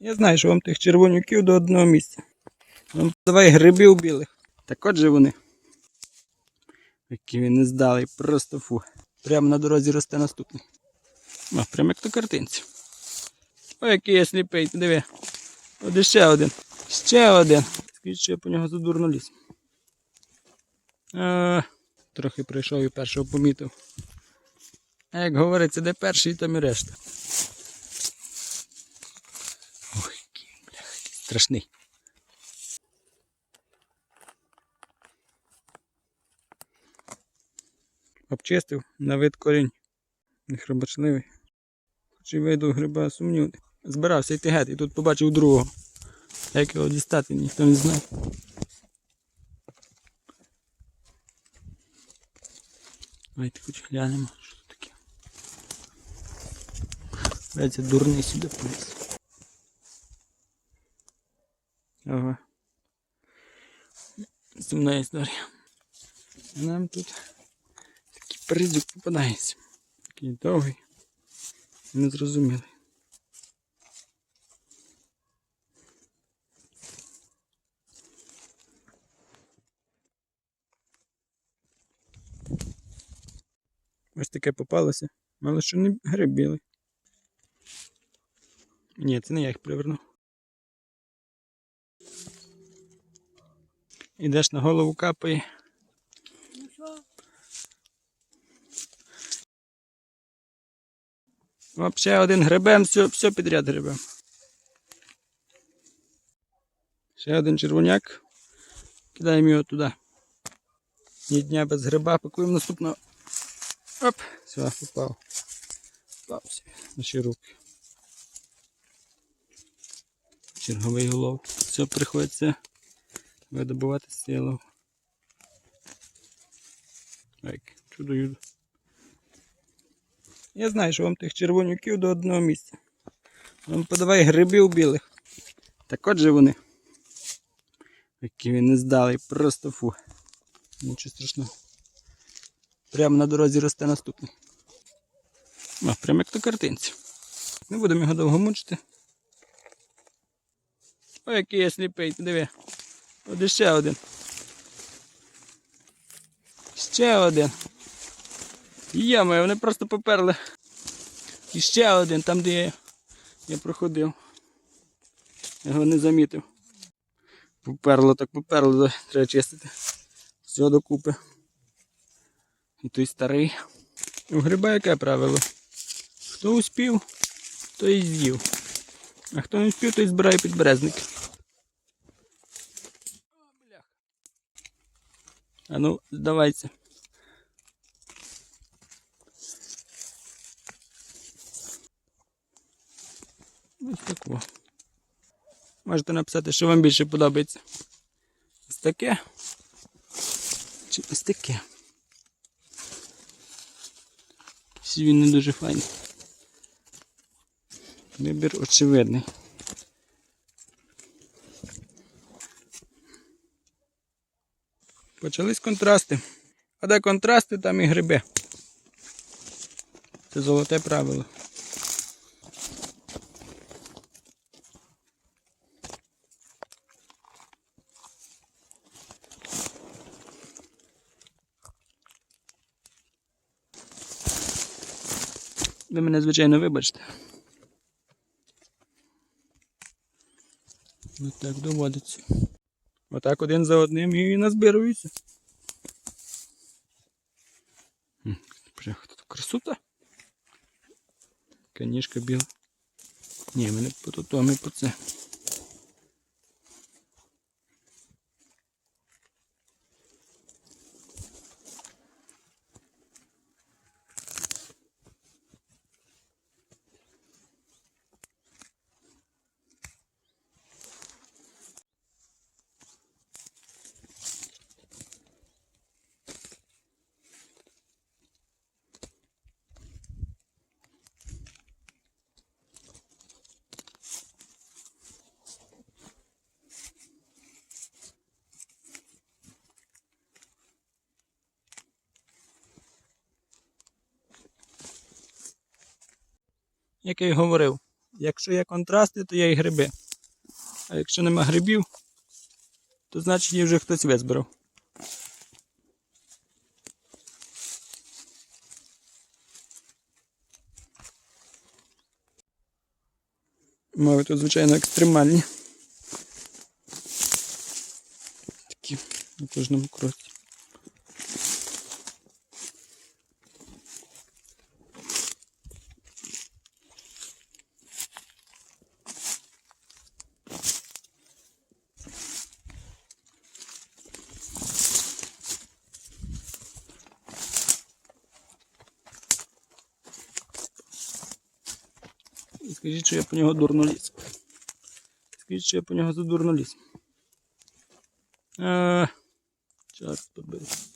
Я знаю, що вам тих червонюків до одного місця. Вам давай грибів білих. Так отже вони. Які він не здалий, просто фу. Прямо на дорозі росте наступний. О, прямо як на картинці. Ой, який я сліпий, диви. От ще один. Ще один. Скажіть, що я по нього задурно ліз. А, трохи прийшов і першого помітив. А як говориться, де перший, там і решта. Ой, який, бляха, який страшний. Обчистив на вид корінь. Хребачливий. Хоч і виду гриба сумнівний. Збирався йти геть і тут побачив другого. Як його дістати, ніхто не знає. Давайте хоч глянемо, що тут таке. Дайте дурний сюди поліз. Ага. Сумна історія. Нам тут такий призюк попадається. Такий довгий. Незрозумілий. Ось таке попалося. Але що не гриб білий. Ні, це не я їх привернув. Ідеш на голову капає. Ще один грибем, все, все підряд грибем. Ще один червоняк. Кидаємо його туди. Ні дня без гриба, пакуємо наступного. Оп, все, попав. Попався. Наші руки. Черговий голов. Все, приходиться видобувати силу. Так, чудо юдо. Я знаю, що вам тих червонюків до одного місця. Вам подавай грибів білих. Так отже вони. Які він не здалий, просто фу. Нічого страшного. Прямо на дорозі росте наступний. О, прямо як на картинці. Не будемо його довго мучити. Ой, який я сліпий, диви. От ще один. Ще один. Йомо, вони просто поперли. І ще один, там де я, я проходив. Я його не замітив. Поперло, так поперло, треба чистити. Все докупи. І той старий. У гриба яке правило? Хто успів, той з'їв. А хто не успів, той збирає підберезники. О, бляха. А ну, здавайся. Ось тако. Можете написати, що вам більше подобається. Ось таке. Чи ось таке. Якийсь Він не дуже файний. Вибір очевидний. Почались контрасти. А де контрасти, там і гриби. Це золоте правило. Ви мене, звичайно, вибачте. Ось так доводиться. Отак один за одним і назбируються. Красота. Канішка біла. Ні, мене по то, ми по це. Як я й говорив, Якщо є контрасти, то є і гриби. А якщо нема грибів, то значить її вже хтось визбирав. Мови тут, звичайно, екстремальні. Такі на кожному кроці. І Скажіть, що я по нього дурно ліз. Скажіть, що я по нього задурно ліз. Е, Час побив.